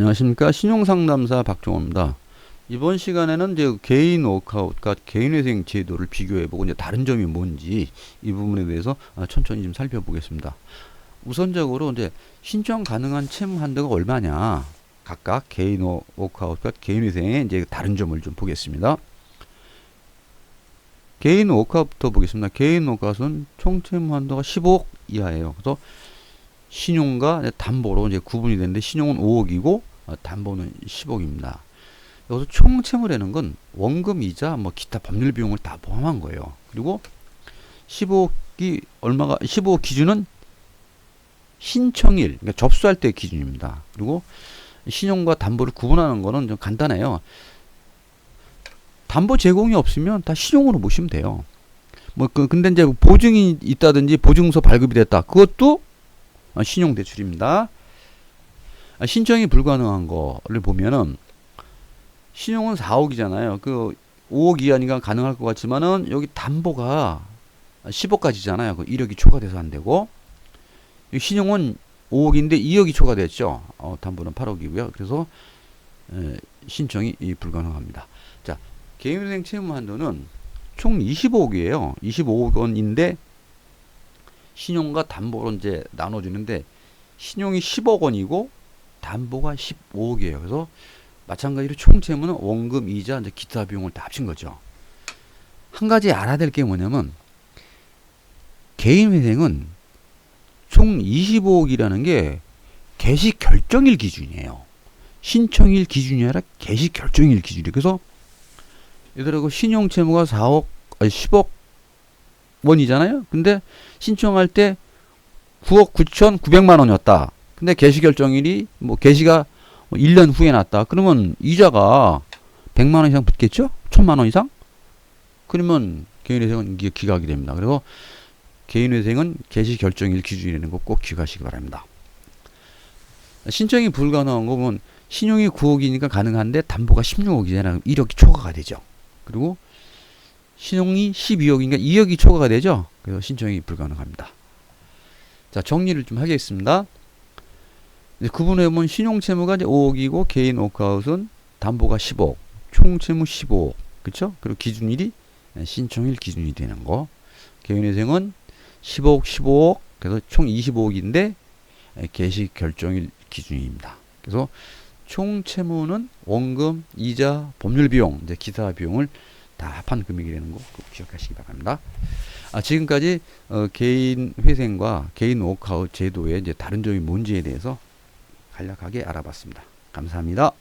안녕하십니까 신용상담사 박종호입니다. 이번 시간에는 이제 개인 워크아웃과 개인회생 제도를 비교해보고 이제 다른 점이 뭔지 이 부분에 대해서 아, 천천히 좀 살펴보겠습니다. 우선적으로 이제 신청 가능한 채무 한도가 얼마냐 각각 개인 워- 워크아웃과 개인회생의 이제 다른 점을 좀 보겠습니다. 개인 워크아웃부터 보겠습니다. 개인 워크아웃은 총 채무 한도가 15억 이하예요. 그래서 신용과 담보로 이제 구분이 되는데 신용은 5억이고 어, 담보는 10억입니다. 여기서 총 채무라는 건 원금 이자 뭐 기타 법률 비용을 다 포함한 거예요. 그리고 15억이 얼마가 15억 기준은 신청일 그러니까 접수할 때 기준입니다. 그리고 신용과 담보를 구분하는 거는 좀 간단해요. 담보 제공이 없으면 다 신용으로 보시면 돼요. 뭐 그 근데 이제 보증이 있다든지 보증서 발급이 됐다. 그것도 아, 신용 대출입니다. 아, 신청이 불가능한 거를 보면은 신용은 4억이잖아요. 그 5억 이하니까 가능할 것 같지만은 여기 담보가 10억까지잖아요. 그 1억이 초과돼서 안 되고 이 신용은 5억인데 2억이 초과됐죠. 어, 담보는 8억이고요. 그래서 에, 신청이 이 불가능합니다. 자, 개인은행 채무 한도는 총 25억이에요. 25억 원인데 신용과 담보로 이제 나눠주는데 신용이 10억 원이고 담보가 15억이에요. 그래서 마찬가지로 총 채무는 원금, 이자, 이제 기타 비용을 다 합친 거죠. 한 가지 알아야 될 게 뭐냐면 개인 회생은 총 25억이라는 게 개시 결정일 기준이에요. 신청일 기준이 아니라 개시 결정일 기준이에요. 그래서 예를 들어 그 신용 채무가 4억, 아니 10억 원이잖아요. 근데 신청할 때 9억 9천 9백만 원이었다. 근데 개시 결정일이 뭐 개시가 뭐 1년 후에 났다. 그러면 이자가 100만 원 이상 붙겠죠? 1000만 원 이상? 그러면 개인회생은 이게 기각이 됩니다. 그리고 개인회생은 개시 결정일 기준이라는 거 꼭 기억하시기 바랍니다. 신청이 불가능한 거 보면 신용이 9억이니까 가능한데 담보가 16억이잖아요. 1억이 초과가 되죠. 그리고 신용이 12억인가 2억이 초과가 되죠. 그래서 신청이 불가능합니다. 자, 정리를 좀 하겠습니다. 이제 구분해 보면 신용 채무가 이제 5억이고 개인 워크아웃은 담보가 10억, 총 채무 15억. 그렇죠? 그리고 기준일이 신청일 기준이 되는 거. 개인회생은 15억, 15억. 그래서 총 25억인데 개시 결정일 기준입니다. 그래서 총 채무는 원금, 이자, 법률 비용, 이제 기타 비용을 다 합한 금액이 되는 거꼭 기억하시기 바랍니다. 아, 지금까지 어, 개인 회생과 개인 워크아웃 제도의 이제 다른 점이 뭔지에 대해서 간략하게 알아봤습니다. 감사합니다.